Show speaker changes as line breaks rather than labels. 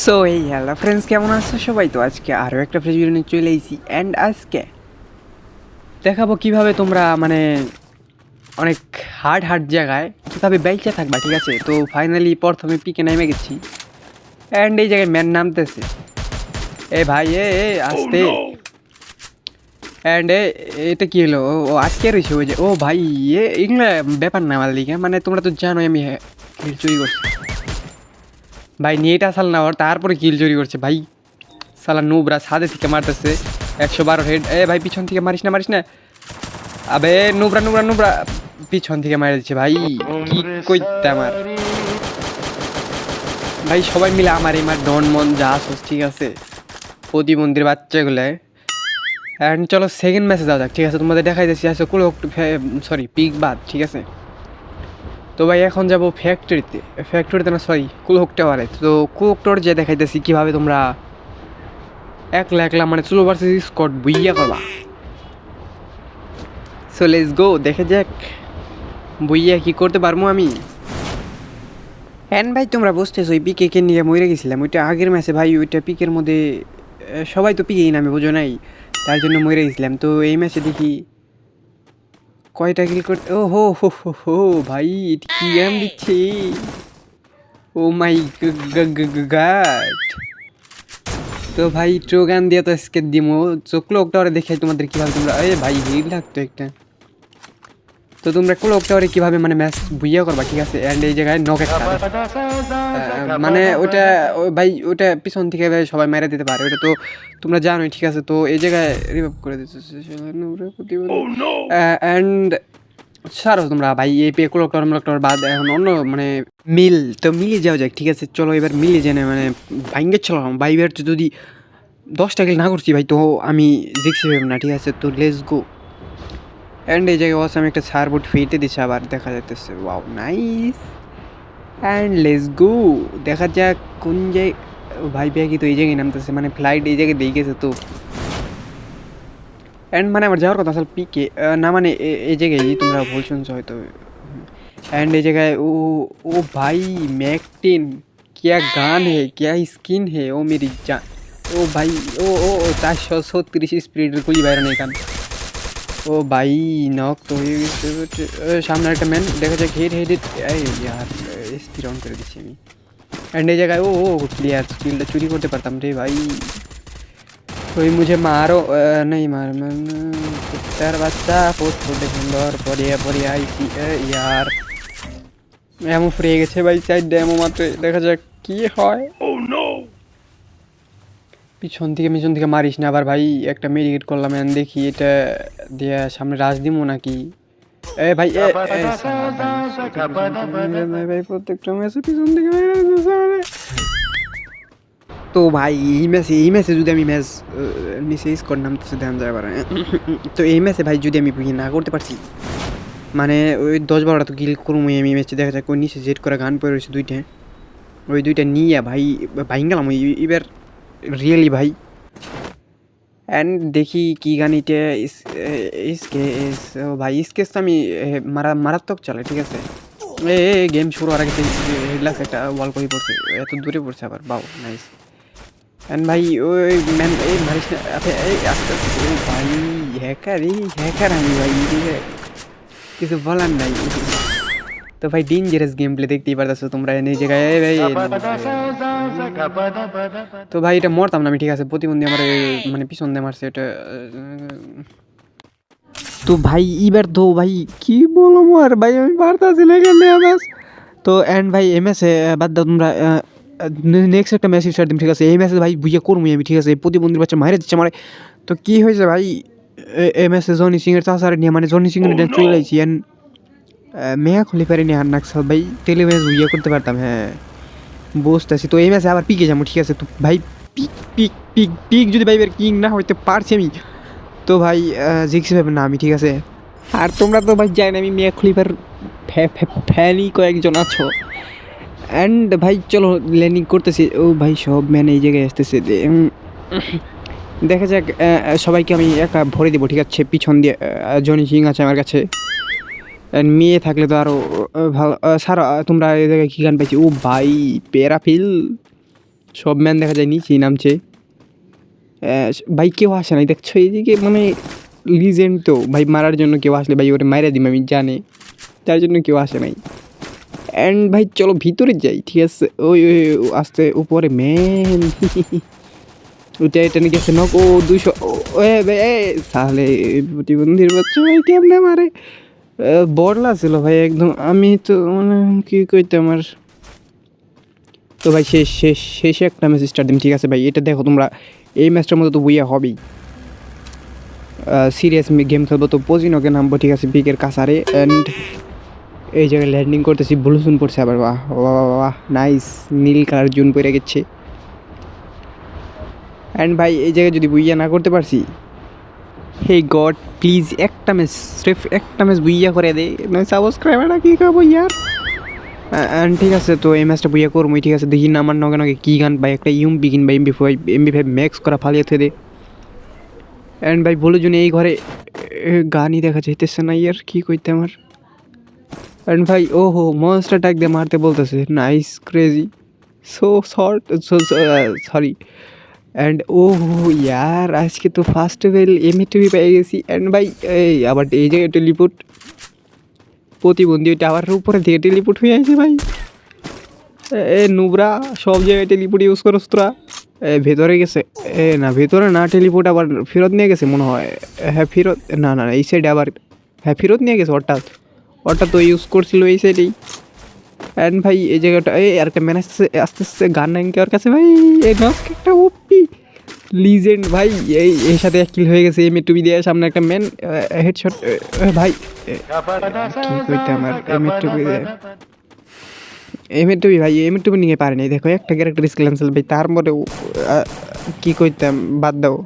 So এই hello friends কেমন আছো? সবাই তো আজকে আরও একটা ফ্রেশ ভিডিও নিয়ে চলে এসেছি। অ্যান্ড আজকে দেখাবো কীভাবে তোমরা মানে অনেক হার্ড হার্ড জায়গায় কীভাবে বেঁচে থাকবা ঠিক আছে? তো ফাইনালি প্রথমে পিকে নেমে গেছি। অ্যান্ড এই জায়গায় ম্যান নামতেছে। এ ভাই এ এ আসতে। অ্যান্ড এ এটা কি হলো? ও ও আজকে রয়েছে ওই যে ও ভাই এ এগুলো ব্যাপার না আমার দিকে। মানে তোমরা তো জানোই আমি হ্যাঁ, চুরি করছি। ভাই নেট সাল না তারপরে কিল চুরি করছে। ভাই, সালা নুবরা সাদে থেকে মারতেছে। একশো বারো হেড এ ভাই, পিছন থেকে মারিস না মারিস না। আবে, নুবরা নুবরা নুবরা। পিছন থেকে মারি দিচ্ছে, ভাই। কি কইতে আমার ভাই, সবাই মিলে আমার এই মার ডন মন যা আসস ঠিক আছে? প্রতিবন্ধীর বাচ্চাগুলো। অ্যান্ড চলো সেকেন্ড ম্যাচে যাওয়া যাক, ঠিক আছে? তোমাদের দেখাই দিচ্ছি আসো কুলো সরি পিক বাদ ঠিক আছে? তো ভাই, এখন যাব ফ্যাক্টরিতে ফ্যাক্টরিতে না সরি কুলহক টাওয়ারে তো কুলহক টাওয়ার যে দেখাইতেছি, কীভাবে তোমরা একলা একলা মানে চুলো ভার্সেস স্কট বুইয়া করবা। সো লেটস গো দেখে যাক বুইয়া কি করতে পারব আমি। হ্যান ভাই, তোমরা বুঝতেছো ওই পিকে নিয়ে মরে গেছিলাম। ওইটা আগের ম্যাচে ভাই, ওইটা পিকের মধ্যে সবাই তো পিকেই নামে, বুঝো নাই? তার জন্য মরে গেছিলাম। তো এই ম্যাচে দেখি কয়টা কিল করতে ও, হো হো হো হো, ভাই কি গেম দিচ্ছে? ও মাই গাড তো ভাই ট্রোগান দিয়ে তো আজকে দিমো। চোখ লোকটা ওরা দেখে তোমাদের কীভাবে তোমরা এ ভাই হিল লাগতো একটা। তো তোমরা ক্লোক টাওয়ারে কীভাবে মানে ম্যাচ বুইয়া করবা ঠিক আছে? অ্যান্ড এই জায়গায় নক একটা মানে ওটা ভাই ওটা পিছন থেকে ভাই সবাই মেরে দিতে পারে ওটা তো তোমরা জানোই ঠিক আছে? তো এই জায়গায় রিভাইভ করে দিচ্ছে। অ্যান্ড ছাড়ো তোমরা ভাই এই পে কোলক্টর মোলক্টর বাদ এখন অন্য মানে মিল তো মিলে যাওয়া যাক ঠিক আছে? চলো এবার মিলে জেনে মানে ভাইঙ্গে চলো। ভাই এবার যদি দশটা কিল না করছি ভাই তো আমি ভেবে না ঠিক আছে? তো লেস গো অ্যান্ড এই জায়গায় আমি একটা সারবোর্ড ফেটে দিচ্ছে আবার দেখা যাইতেছে wow nice and let's go দেখা যাক কোন জায়গায় ভাই ব্যাগই তো এই জায়গায় নামতেছে মানে ফ্লাইট এই জায়গায় দিয়ে গেছে তো অ্যান্ড মানে আমার যাওয়ার কথা আসলে পিকে না মানে এ- এই জায়গায় তোমরা ভুল শুনছো হয়তো অ্যান্ড এই জায়গায় ও ও ভাই ম্যাকটিন क्या গান হে क्या স্কিন হে ও মেরি জান ও ভাই ও ও ও চারশো ছত্রিশ স্পিডের গুলি বাইরে নেই কান ও ভাই নক তো হয়ে গেছে সামনে একটা ম্যান দেখা যাক হেড হেড ইয়ার স্থির অন করে দিচ্ছি আমি। অ্যান্ড এই জায়গায় ও ক্লিয়ার স্কিলটা চুরি করতে পারতাম রে ভাই। ওই মুঝে মারো নেই মার তার বাচ্চা পোস্ট করতে সুন্দর পরিয়া পরিয়া আইসি ইয়ার। এমন ফুরিয়ে গেছে ভাই চাই ড্যামও মাত্র দেখা যাক কি হয়। oh, ও নো পিছন থেকে পিছন থেকে মারিস না আবার ভাই একটা মেডিকেট করলাম দেখি এটা দিয়ে সামনে রাজ দিমো নাকি? এ ভাই এ, ভাই, প্রত্যেকটা ম্যাচে পিছন। তো ভাই এই ম্যাচে এই ম্যাচে যদি আমি ম্যাচ নিচে স্কোর নামতেছে ধ্যান যায় পারে তো এই ম্যাচে ভাই যদি আমি না করতে পারছি মানে ওই দশ বারোটা তো গিল করব আমি ম্যাচে দেখা যাক ওই নিচে জেট করা গান পড়ে রয়েছে দুইটা। ওই দুইটা নিয়ে ভাই ভাই গেলাম ওই এবার রিয়েলি ভাই অ্যান্ড দেখি কি গান এটা স্কেস ও ভাই স্কেচ তো আমি মারা, মারাত্মক চলে ঠিক আছে? এ গেম শুরু হওয়ার আগে হেডলাক্স একটা ওয়াল করে পড়ছে, এত দূরে পড়ছে আবার বাউ নাইস এন্ড ভাই, ওই ম্যান এই না আরে এই আস্তে আস্তে ভাই হ্যাকার এই হ্যাকার আমি ভাই কিছু বলার নাই। তো ভাই ডেঞ্জারাস গেম প্লে দেখতেই পারতেছো তোমরা এই জায়গায়। ভাই তো ভাই এটা মরতাম না আমি ঠিক আছে প্রতিবন্ধী আমার মানে পিছন দিয়ে মারছে এটা তো ভাই এবার তো ভাই কি বলব আর ভাই আমি পারতাছি ব্যাস তো অ্যান্ড ভাই এই ম্যাচে বাদ দাও তোমরা নেক্সট একটা ম্যাচ স্টার্ট দিম ঠিক আছে? এই ম্যাচে ভাই বুঝে করব আমি ঠিক আছে? প্রতিবন্ধীর বাচ্চা মারে দিচ্ছে আমার। তো কি হয়েছে ভাই? এ- এই ম্যাচে জনি সিংয়ের চাষারে নিয়ে মানে জনি সিংয়ের ড্যান্স চলে আইছি অ্যান্ড মেয়া খুলে পারিনি আর নাকসাল ভাই টেলি ম্যাচ বুঝিয়ে করতে পারতাম হ্যাঁ। বুঝতেছি। তো এই ম্যাচে আবার পিকে যাব, ঠিক আছে? তো ভাই, পিক পিক পিক পিক যদি ভাই কিং না হইতে পারছি আমি। তো ভাই জিক্সি ভাবে না আমি, ঠিক আছে? আর তোমরা তো ভাই জানি, আমি মেয়া খলিফার ফ্যানই কয়েকজন আছো। অ্যান্ড ভাই, চলো ল্যান্ডিং করতেছি। ও ভাই, সব ম্যান এই জায়গায় আসতেছে। দেখা যাক সবাইকে আমি একা ভরে দেবো, ঠিক আছে? পিছন দিয়ে জনি সিং আছে আমার কাছে। মেয়ে থাকলে তো আরও ভালো স্যার তোমরা এই জায়গায় কী গান পাইছি? ও ভাই প্যারাফিল সব ম্যান দেখা যায় নিচেই নামছে। ভাই কেউ আসে নাই। দেখছ এইদিকে মানে লিজেন্ড তো। ভাই মারার জন্য কেউ আসলে ভাই ওরে মাইরা দিম আমি জানে। তার জন্য কেউ আসে নাই। অ্যান্ড ভাই চলো ভিতরে যাই, ঠিক আছে? ওই ওই আস্তে, উপরে ম্যান ওইটা এটা নিয়ে গেছে নক ও দুশো ও, এ প্রতিবন্ধীর বাচ্চা ভাই কেমনে মারে? বড়লা ছিল ভাই একদম। আমি তো মানে কি কইতে আমার? তো ভাই শেষ শেষ শেষে একটা ম্যাচ স্টার্ট দিন ঠিক আছে ভাই? এটা দেখো তোমরা এই ম্যাচটার মধ্যে তো বইয়া হবেই। সিরিয়াস গেম খেলব তো পজিনোকে নামবো ঠিক আছে? পিকের কাছারে অ্যান্ড এই জায়গায় ল্যান্ডিং করতেছি ব্লুসুন পড়ছে আবার বাহ বাহ বাহ, নাইস নীল কালার জুন পরে গেছে। অ্যান্ড ভাই এই জায়গায় যদি বুইয়া না করতে পারছি হে গড প্লিজ একটা ম্যাচ স্রেফ একটা ম্যাচ বুইয়া করে দে। সাবস্ক্রাইবারটা কী করব ইয়ার? ঠিক আছে, তো এই ম্যাচটা বুইয়া করবোই ঠিক আছে, দেখি না, আমার নগে নগে কী গান ভাই, একটা ইউম বিগিন বা MB five MB five max করা ফালিয়ে থে দে। অ্যান্ড ভাই, বলে জন্য এই ঘরে গানই দেখা যাইতেছে না ইয়ার, কী কইতে আমার? অ্যান্ড ভাই ও হো মনস্টার ট্যাগ দিয়ে মারতে বলতেছে nice crazy so short sorry and ও ইয়ার আজকে তো ফার্স্ট ওয়েল এমএ টিভি পেয়ে গেছি। অ্যান্ড ভাই এই আবার এই জায়গায় টেলিপুট প্রতিবন্ধী ওই টাওয়ারের উপরে থেকে টেলিপুট হয়ে আছে ভাই। এ- নুবরা সব জায়গায় টেলিপুট ইউজ করস তোরা। ভেতরে গেছে। এ না ভেতরে না টেলিপুট আবার ফেরত নিয়ে গেছে মনে হয়। হ্যাঁ ফেরত না না, এই সাইডে আবার হ্যাঁ ফেরত নিয়ে গেছে হঠাৎ। হঠাৎ তো ইউজ করছিল এই সাইডেই অ্যান্ড ভাই, এই জায়গাটা, এই আর একটা ম্যান আসছে আস্তে আস্তে গান নাইনকে ওর কাছে, ভাই, এই নস্ক একটা ওপি লিজেন্ড ভাই, এই, এর সাথে এক কিল হয়ে গেছে এম টুবি দিয়ে সামনে একটা ম্যান হেডশট ভাই, কি কইতে আমার এম টুবি এম টুবি ভাই এম টুবি নিয়ে পারেনি দেখো, একটা ক্যারেক্টার স্কিল ভাই, তার মধ্যে কি কইতাম, বাদ দাও।